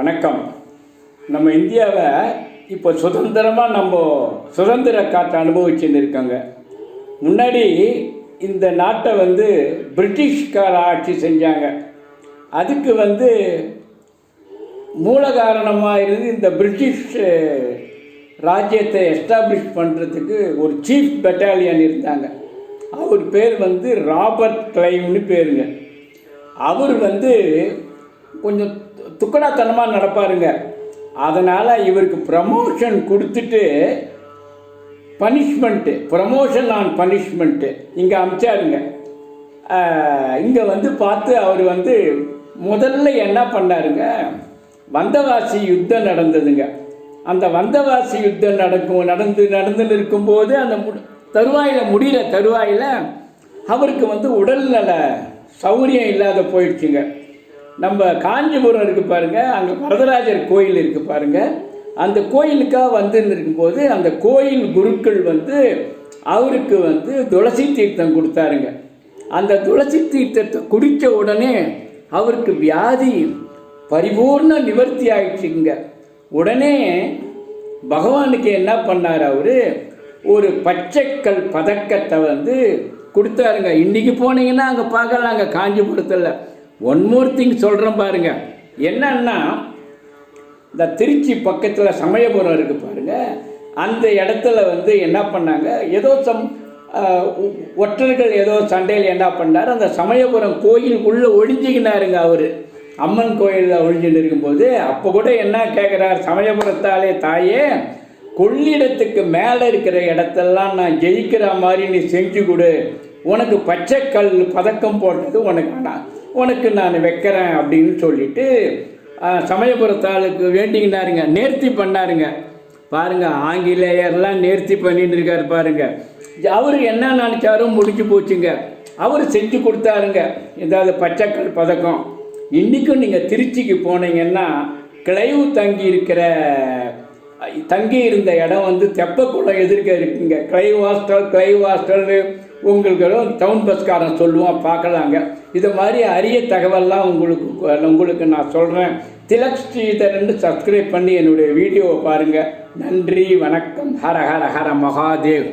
வணக்கம். நம்ம இந்தியாவை இப்போ சுதந்திரமாக நம்ம சுதந்திர காற்றை அனுபவிச்சுன்னு இருக்காங்க. முன்னாடி இந்த நாட்டை வந்து பிரிட்டிஷ்கார ஆட்சி செஞ்சாங்க. அதுக்கு வந்து மூல காரணமாக இருந்து இந்த பிரிட்டிஷ் ராஜ்யத்தை எஸ்டாப்ளிஷ் பண்ணுறதுக்கு ஒரு சீஃப் பெட்டாலியன் இருந்தாங்க. அவர் பேர் வந்து ராபர்ட் கிளைவ்னு பேருங்க. அவர் வந்து கொஞ்சம் துக்கடாத்தனமாக நடப்பாருங்க. அதனால் இவருக்கு ப்ரமோஷன் கொடுத்துட்டு பனிஷ்மெண்ட்டு ப்ரமோஷன் ஆன் பனிஷ்மெண்ட்டு இங்கே அமிச்சாருங்க. இங்கே வந்து பார்த்து அவர் வந்து முதல்ல என்ன பண்ணாருங்க? வந்தவாசி யுத்தம் நடந்ததுங்க. அந்த வந்தவாசி யுத்தம் நடக்கும் நடந்து நடந்துன்னு இருக்கும்போது அந்த மு தருவாயில் முடியல தருவாயில் அவருக்கு வந்து உடல்நல சௌகரியம் இல்லாத போயிடுச்சுங்க. நம்ம காஞ்சிபுரம் இருக்கு பாருங்க அங்கே வரதராஜர் கோயில் இருக்கு பாருங்க. அந்த கோயிலுக்காக வந்து இருக்கும்போது அந்த கோயில் குருக்கள் வந்து அவருக்கு வந்து துளசி தீர்த்தம் கொடுத்தாருங்க. அந்த துளசி தீர்த்தத்தை குடித்த உடனே அவருக்கு வியாதி பரிபூர்ண நிவர்த்தி ஆயிடுச்சுங்க. உடனே பகவானுக்கு என்ன பண்ணார் அவரு? ஒரு பச்சைக்கல் பதக்கத்தை வந்து கொடுத்தாருங்க. இன்னைக்கு போனீங்கன்னா அங்கே பார்க்கலாங்க காஞ்சிபுரத்தில். ஒன் மோர் திங் சொல்கிறேன் பாருங்க. என்னன்னா இந்த திருச்சி பக்கத்தில் சமயபுரம் இருக்கு பாருங்க. அந்த இடத்துல வந்து என்ன பண்ணாங்க? ஏதோ சம் ஒற்றர்கள் ஏதோ சண்டையில் என்ன பண்ணார்? அந்த சமயபுரம் கோயிலுக்குள்ளே ஒழிஞ்சிக்கினாருங்க அவர். அம்மன் கோயிலில் ஒழிஞ்சுட்டு இருக்கும்போது அப்போ கூட என்ன கேட்குறார் சமயபுரத்தாலே தாயே கொள்ளிடத்துக்கு மேலே இருக்கிற இடத்தெல்லாம் நான் ஜெயிக்கிற மாதிரி நீ செஞ்சு கொடு. உனக்கு பச்சைக்கல் பதக்கம் போட்டது உனக்கு வேணாம். உனக்கு நான் வைக்கிறேன் அப்படின்னு சொல்லிட்டு சமயபுரத்தாளுக்கு வேண்டிக்கினாருங்க. நேர்த்தி பண்ணாருங்க. பாருங்க ஆங்கிலேயர்லாம் நேர்த்தி பண்ணிட்டு இருக்காரு பாருங்க. அவர் என்ன நினைச்சாரோ முடிஞ்சு போச்சுங்க. அவர் செஞ்சு கொடுத்தாருங்க. ஏதாவது பச்சைக்கல் பதக்கம். இன்றைக்கும் நீங்கள் திருச்சிக்கு போனீங்கன்னா கிளைவு தங்கி இருக்கிற தங்கி இருந்த இடம் வந்து தெப்பக்குளம் எதிர்க்க இருக்குங்க. கிளைவ் ஹாஸ்டல் கிளைவ் ஹாஸ்டல்னு உங்களுக்கு டவுன் பஸ்காரன் சொல்லுவான் பார்க்கலாங்க. இது மாதிரி அரிய தகவல்லாம் உங்களுக்கு உங்களுக்கு நான் சொல்கிறேன் திலக் ஸ்ரீதரன் சப்ஸ்கிரைப் பண்ணி என்னுடைய வீடியோவை பாருங்கள் நன்றி வணக்கம். ஹர ஹர ஹர மகாதேவ்.